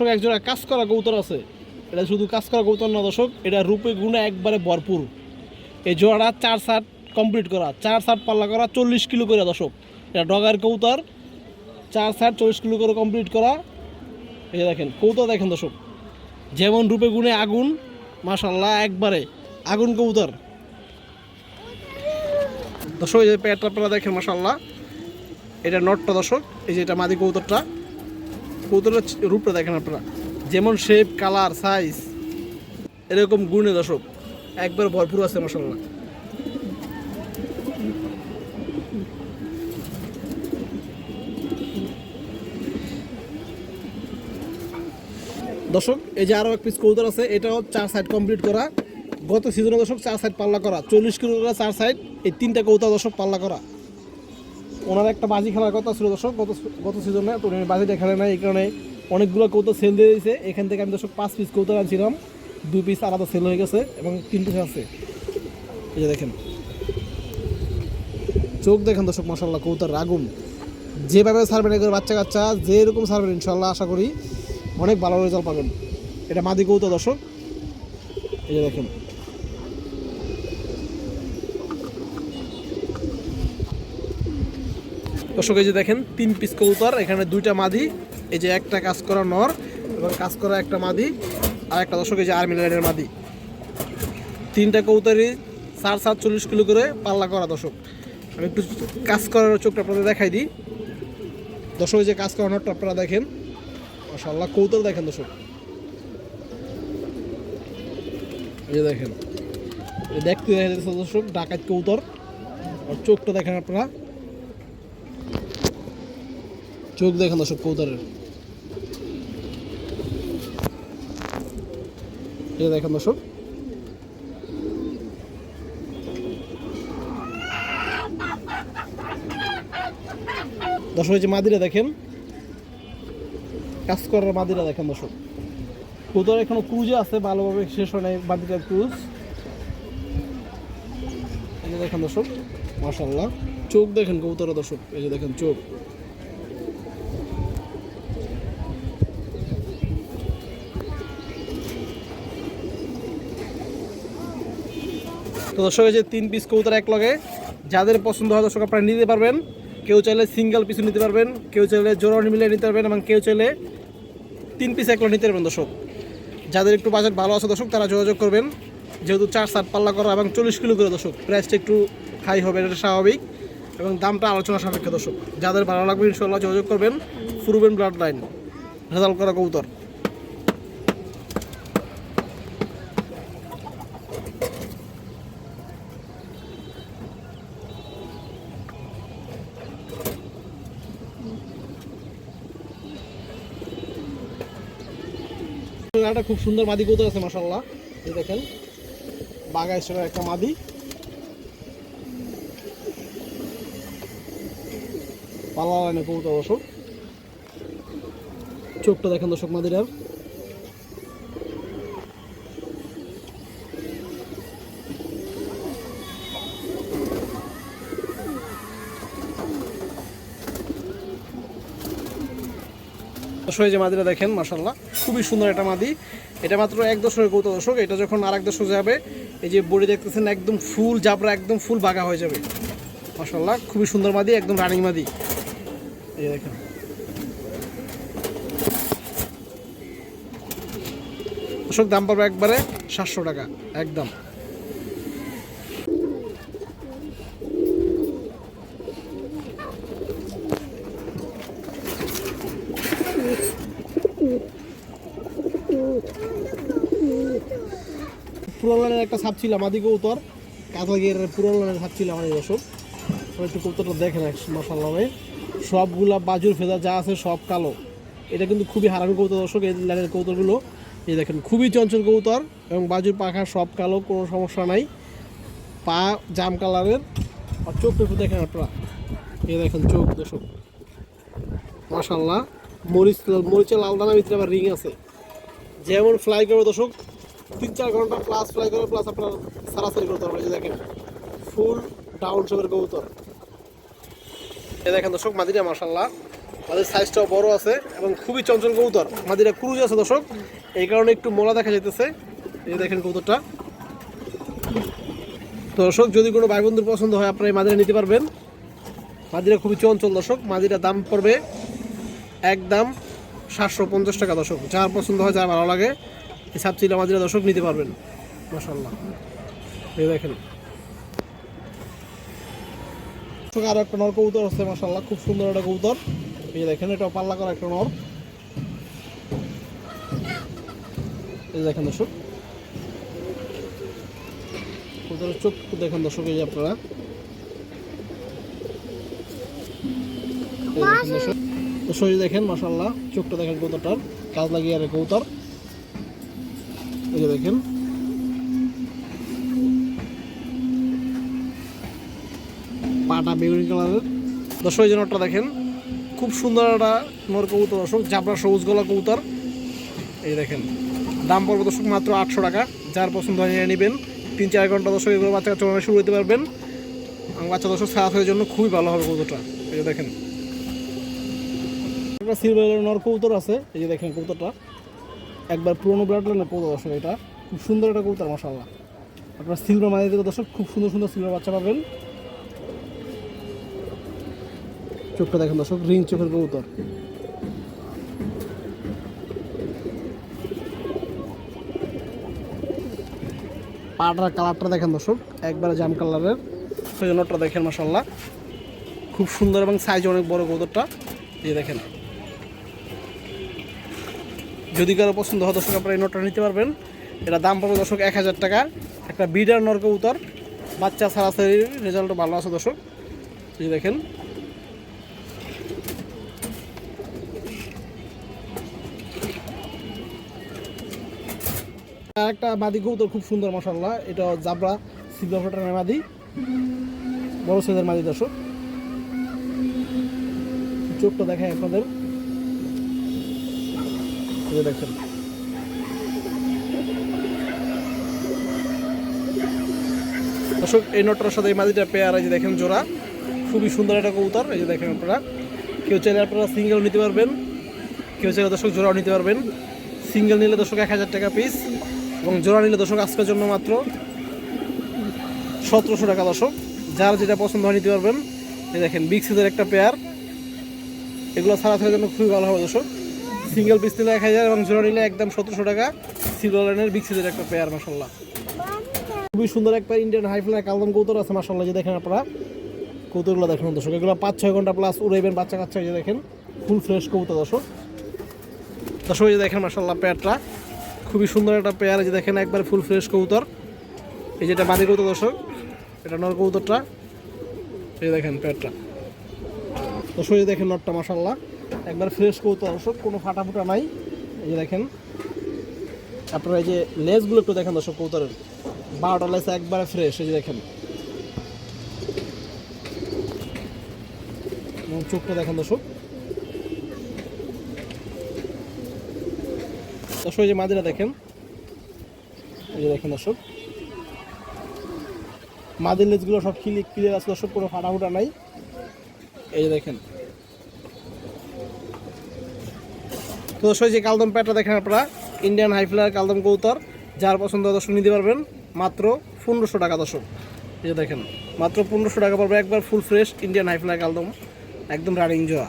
দর্শক, একজোড়া কাজ করা কৌতর আছে। এটা শুধু কাজ করা কৌতর না দর্শক, এটা রূপে গুণে একবারে ভরপুর। এই জোড়াটা চার সাত কমপ্লিট করা, চার সাত পাল্লা করা, চল্লিশ কিলো করে দর্শক। এটা ডগার কৌতর চার সাত চল্লিশ কিলো করে কমপ্লিট করা। এই দেখেন কৌতর দেখেন দর্শক। যেমন রূপে গুণে আগুন মাশাল্লাহ একবারে আগুন কবুতর। দর্শক, এই যে পেটটা আপনারা দেখেন মাশাল্লাহ এটা নটটা দর্শক, এই যে এটা মাদি কবুতরটা। কবুতরের রূপটা দেখেন আপনারা। যেমন শেপ কালার সাইজ এরকম গুণে দর্শক। একবার ভরপুর আছে মাশাল্লাহ দর্শক, এই যে আরও এক পিস কবুতর আছে, এটাও চার সাইড কমপ্লিট করা। গত সিজনে দর্শক, চার সাইড পাল্লা করা। চল্লিশ কিলো চার সাইড এই তিনটা কবুতর দর্শক পাল্লা করা। ওনার একটা বাজি খেলার কথা ছিল দর্শক, গত গত সিজনে তো উনি বাজিটা খেলে নাই, এই কারণে অনেকগুলো কৌতো সেল দিয়ে দিয়েছে। এখান থেকে আমি দর্শক পাঁচ পিস কৌতো আনছিলাম। দুই পিস আলাদা সেল হয়ে গেছে এবং তিন পিস আছে। এই যে দেখেন। চোখ দেখেন দর্শক মশাল্লাহ কৌতার আগুন। যেভাবে সার্ভেন এগুলো বাচ্চা কাচ্চা, যেরকম সার্ভেন ইনশাল্লাহ আশা করি অনেক ভালো রেজাল্ট পাবেন। এটা মাদি কৌতো দর্শক। এই যে দেখেন। দর্শক, এই যে দেখেন, তিন পিস কবুতর, এখানে দুইটা মাদি, এই যে একটা কাজ করা নর এবং কাজ করা একটা মাদি, আর একটা দর্শক, এই যে আর্মি লাইনের মাদি। তিনটা কবুতরই চার সাত চল্লিশ কিলো করে পাল্লা করা দর্শক। আমি একটু কাজ করার চোখটা আপনাদের দেখাই দিই। দর্শক যে কাজ করা নটটা আপনারা দেখেন। মাশাল্লাহ কৌতর দেখেন দর্শক। এই দেখেন দেখতে দেখা যাচ্ছে দর্শক, ডাকাত কৌতর আর চোখটা দেখেন আপনারা। চোখ দেখেন দর্শক কৌতরের এই যে দেখেন দর্শক। দর্শক যে মাদিরা দেখেন। কাজ করার মাদিরা দেখেন দর্শক। কৌতর এখনও ক্রুজে আছে, ভালোভাবে শেষ হয় নাই মাদিরার ক্রুজ। দেখেন দর্শক মাশাল্লাহ চোখ দেখেন কৌতরা দর্শক, এই যে দেখেন চোখ। তো দর্শক যে তিন পিস কবুতর এক লগে যাদের পছন্দ হয় দর্শক আপনারা নিতে পারবেন। কেউ চাইলে সিঙ্গেল পিসও নিতে পারবেন, কেউ চাইলে জোড়া মিলে নিতে পারবেন এবং কেউ চাইলে তিন পিস একলো নিতে পারবেন দর্শক। যাদের একটু বাজেট ভালো আছে দর্শক, তারা যোগাযোগ করবেন। যেহেতু চার সাত পাল্লা করা এবং চল্লিশ কিলো করে দর্শক প্রাইসটা একটু হাই হবে, এটা স্বাভাবিক। এবং দামটা আলোচনা সাপেক্ষে দর্শক, যাদের ভালো লাগবে ইনশাল্লাহ যোগাযোগ করবেন। ফুরুবেন ব্লাড লাইন রেজাল্ট করা কবুতর। একটা খুব সুন্দর মাদি কৌতুক আছে মাসাল্লাহ এই দেখেন বাঘা হিসেবে একটা মাদি। পাল্লা লাইনে কৌতুক দর্শক চোখটা দেখেন দর্শক মাদিরার। দর্শক যে মাদিরা দেখেন মাসাল্লাহ খুবই সুন্দর একটা মাদি। এটা মাত্র এক দশকের কৌতো দর্শক, এটা যখন আর এক দশক যাবে, এই যে বডি দেখতেছেন, একদম ফুল জাবরা, একদম ফুল বাঘা হয়ে যাবে। মাসাল্লাহ খুবই সুন্দর মাদি, একদম রানিং মাদি। এই দেখেন। দর্শক, দাম পাবে একবারে সাতশো টাকা, একদম। একটা সাপ ছিল আমাদের কৌতর গিয়ে পুরালানের সাপ ছিল আমাদের দর্শক একটু কৌতরটা দেখেন মশাল্লা ভাই। সবগুলা বাজুর ফেদা যা আছে সব কালো। এটা কিন্তু খুবই হারামি কৌতর দর্শক, এই লাইনের কৌতরগুলো এই দেখেন, খুবই চঞ্চল কৌতর এবং বাজুর পাখা সব কালো, কোনো সমস্যা নাই। পা জাম কালারের। আর চোখটা একটু দেখেন আপনারা। এই দেখেন চোখ দর্শক। মাশাল্লাহ মরিচ, মরিচের লাল দানার ভিতরে আবার রিং আছে। যেমন ফ্লাই করবে দর্শক তিন চার ঘণ্টা প্লাস ফ্লাই করে প্লাস আপনার সারাসারি করতে পারবেন যে দেখেন। ফুল ডাউন শেপের কবুতর। এই দেখেন দর্শক, মাদিরা মাসাল্লাহ মাদির সাইজটাও বড় আছে এবং খুবই চঞ্চল কবুতর। মাদিরা ক্রুজ আছে দর্শক। এই কারণে একটু মোলা দেখা যেতেছে এই দেখেন কবুতরটা। দর্শক, যদি কোনো ভাই বন্ধুর পছন্দ হয়, আপনারা এই মাদিরা নিতে পারবেন। মাদিরা খুবই চঞ্চল দর্শক। মাদিরা দাম পড়বে একদম সাতশো পঞ্চাশ টাকা দর্শক। যার পছন্দ হয়, যার ভালো লাগে এই সাবচিলা মাদিরা দর্শক নিতে পারবেন। মাসাল্লাহ এই দেখেন। দর্শক, আরও একটা নর কবুতর আছে মাসাল্লাহ খুব সুন্দর একটা কবুতর। এই দেখেন, এটা পাল্লা করা একটা নর। এই দেখেন দর্শক। কবুতরের চোখ দেখেন দর্শক, এই আপনারা। দর্শক। দেখেন মাসাল্লাহ চোখটা দেখেন কবুতরটার। কাজ লাগিয়ে আর কবুতর। এই যে দেখেন। পাটা বেগুনি কালারের। দর্শক, এই যে নটটা দেখেন, খুব সুন্দর একটা নর কবুতর, দর্শক, জাবরা সবুজ গলা কবুতর। এই দেখেন, দাম পড়বে দর্শক মাত্র আটশো টাকা। যার পছন্দ হয় নিয়ে নেবেন। তিন চার ঘণ্টা দর্শক এগুলো বাচ্চা কাচ্চা শুরু হতে পারবেন। বাচ্চা দর্শক সারাসারির জন্য খুবই ভালো হবে কবুতরটা। এই যে দেখেন। একটা সিলভার নর কবুতর আছে। এই যে দেখেন কবুতরটা। একবার পুরোনো ব্লাড লাইনের কবুতর দর্শক এটা। খুব সুন্দর একটা কবুতর মশাল্লাহ আপনার সিলভার মাঝে থেকে দর্শক খুব সুন্দর সুন্দর সিলভার বাচ্চা পাবেন। চোখটা দেখেন দর্শক, রিং চোখের কবুতর। পাটার কালারটা দেখেন দর্শক, একবারে জাম কালারের। সেই জন্যটা দেখেন মাসাল্লাহ খুব সুন্দর এবং সাইজ অনেক বড় কবুতরটা। এই দেখেন। যদি কারও পছন্দ হয়, দর্শক আপনারা এই নোটটা নিতে পারবেন। এটা দাম পড়বে দর্শক এক হাজার টাকা। একটা বিডার নর কবুতর, বাচ্চা সারাসারি রেজাল্টও ভালো আছে দর্শক। এই দেখেন। একটা মাদি কবুতর খুব সুন্দর মশাল্লা এটা জাবরা সিলভার ফটানের মাদি বড় সাইজের মাদি দর্শক। চোখটা দেখায় আপনাদের। দেখেন। দর্শক, এই নোটটার সাথে এই মাদিটা পেয়ার এই যে দেখেন জোড়া, খুবই সুন্দর একটা কবুতর, এই যে দেখেন আপনারা। কেউ চাইলে আপনারা সিঙ্গেল নিতে পারবেন, কেউ চাইলে দর্শক জোড়াও নিতে পারবেন। সিঙ্গেল নিলে দর্শক এক হাজার টাকা পিস এবং জোড়া নিলে দর্শক আজকের জন্য মাত্র সতেরোশো টাকা দর্শক। যার যেটা পছন্দ হয় নিতে পারবেন। এই দেখেন বিগ সাইজের একটা পেয়ার এগুলো ছাড়া ছাড়ার জন্য খুবই ভালো হবে দর্শক। সিঙ্গেল পিস নিলে এক হাজার এবং জোড়া নিলে একদম সতেরোশো টাকা। সিলভার লাইনের একটা পেয়ার মাসাল্লাহ খুবই সুন্দর একটা ইন্ডিয়ান হাই ফ্লাই কালদম কৌতর আছে মাসাল্লাহ যে দেখেন আপনারা। কৌতুকগুলো দেখেন দর্শক, এগুলো পাঁচ ছয় ঘণ্টা প্লাস উড়াইবেন বাচ্চা কাচ্চা যে দেখেন ফুল ফ্রেশ কবুতর দর্শক। দর্শক যে দেখেন মাসাল্লাহ পেয়ারটা খুবই সুন্দর একটা পেয়ার যে দেখেন, একবার ফুল ফ্রেশ কবুতর। এই যেটা বাদি কবুতর দর্শক, এটা নর কবুতরটা। এই দেখেন পেয়ারটা দর্শক যে দেখেন, নটটা মাসাল্লাহ একবার ফ্রেশ কবুতর দর্শক, কোনো ফাটা ফুটা নাই। এই যে দেখেন, আপনারা এই যে লেসগুলো একটু দেখেন দর্শক কবুতরের বারোটা লেস একবারে ফ্রেশ এই যে দেখেন। চোখটা দেখেন দর্শক। দর্শক যে মাদিরা দেখেন। এই যে দেখেন দর্শক। মাদির লেজগুলো সব ক্লিক ক্লিয়ার আছে দর্শক, কোনো ফাটা ফুটা নাই। এই যে দেখেন। তো সই যে কালদম প্যাটটা দেখেন আপনারা ইন্ডিয়ান হাইফ্লার কালদম কৌতর, যার পছন্দ দর্শক নিতে পারবেন মাত্র পনেরোশো টাকা দর্শক। এই দেখেন, মাত্র পনেরোশো টাকা পড়বে একবার full fresh Indian high flyer কালদম, একদম রানিং জোয়া